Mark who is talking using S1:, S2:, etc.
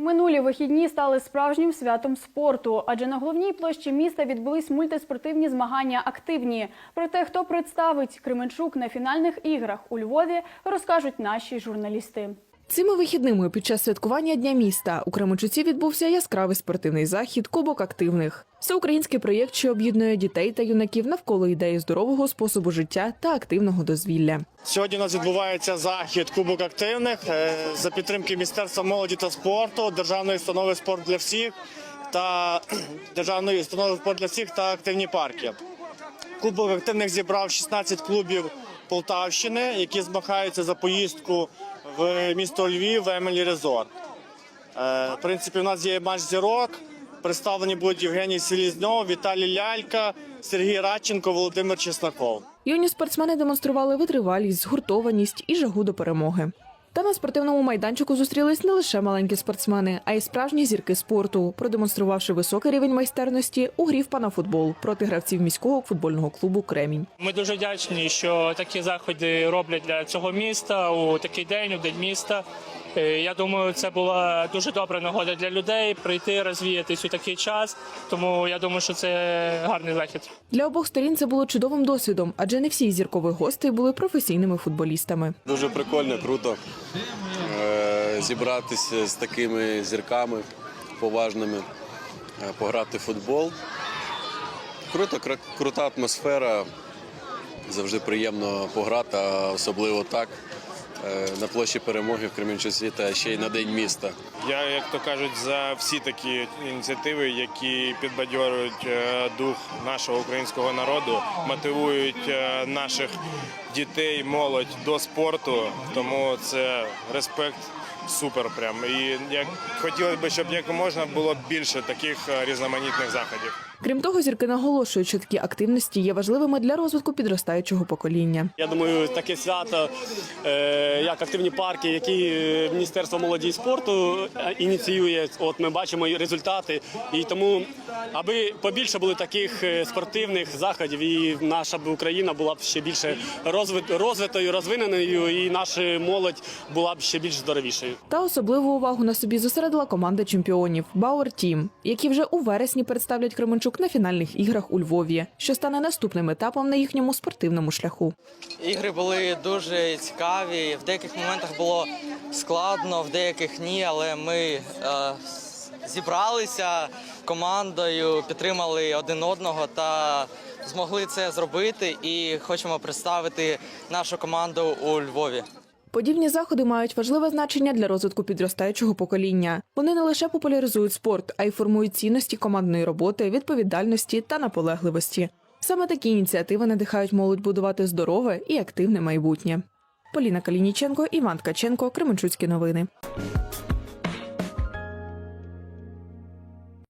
S1: Минулі вихідні стали справжнім святом спорту, адже на головній площі міста відбулись мультиспортивні змагання активні. Про те, хто представить Кременчук на фінальних іграх у Львові, розкажуть наші журналісти.
S2: Цими вихідними під час святкування Дня міста у Кременчуці відбувся яскравий спортивний захід Кубок активних. Всеукраїнський проєкт, що об'єднує дітей та юнаків навколо ідеї здорового способу життя та активного дозвілля.
S3: Сьогодні у нас відбувається захід Кубок активних е, за підтримки Міністерства молоді та спорту, державної установи спорт для всіх та державної установи спорт для всіх та активні парки. Кубок активних зібрав 16 клубів Полтавщини, які змагаються за поїздку в місто Львів в Емелі Резорт. Е, В принципі, у нас є матч зірок. Представлені будуть Євгеній Селізньов, Віталій Лялька, Сергій Радченко, Володимир Чесноков.
S2: Юні спортсмени демонстрували витривалість, згуртованість і жагу до перемоги. Та на спортивному майданчику зустрілись не лише маленькі спортсмени, а й справжні зірки спорту, продемонструвавши високий рівень майстерності у грі в панафутбол проти гравців міського футбольного клубу Кремінь.
S4: Ми дуже вдячні, що такі заходи роблять для цього міста у такий день, у день міста. Е, Я думаю, це була дуже добра нагода для людей прийти, розвіятись у такий час. Тому я думаю, що це гарний захід.
S2: Для обох сторін це було чудовим досвідом, адже не всі зіркових гостей були професійними футболістами.
S5: Дуже прикольно, круто зібратися з такими зірками поважними, е, пограти в футбол. Круто, крута атмосфера. Завжди приємно пограти, особливо так е, на площі перемоги в Кременчуці та ще й на День міста.
S6: Я, як то кажуть, за всі такі ініціативи, які підбадьорюють е, дух нашого українського народу, мотивують е, наших дітей, молодь до спорту. Тому це респект супер. Прям і як хотілося б, щоб як можна було більше таких е, різноманітних заходів.
S2: Крім того, зірки наголошують, що такі активності є важливими для розвитку підростаючого покоління.
S7: Я думаю, таке свято, е, як активні парки, які е, Міністерство молоді і спорту е, ініціює. От ми бачимо і результати. І тому, аби побільше було таких спортивних заходів, і наша б Україна була б ще більше розвитою, розвиненою, і наша молодь була б ще більш здоровішою.
S2: Та особливу увагу на собі зосередила команда чемпіонів Бауер Тім, які вже у вересні представлять Кременчук на фінальних іграх у Львові, що стане наступним етапом на їхньому спортивному шляху.
S8: Ігри були дуже цікаві. В деяких моментах було складно, в деяких ні, але ми е, зібралися командою, підтримали один одного та змогли це зробити. І хочемо представити нашу команду у Львові.
S2: Подібні заходи мають важливе значення для розвитку підростаючого покоління. Вони не лише популяризують спорт, а й формують цінності командної роботи, відповідальності та наполегливості. Саме такі ініціативи надихають молодь будувати здорове і активне майбутнє. Поліна Калініченко, Іван Ткаченко, Кременчуцькі новини.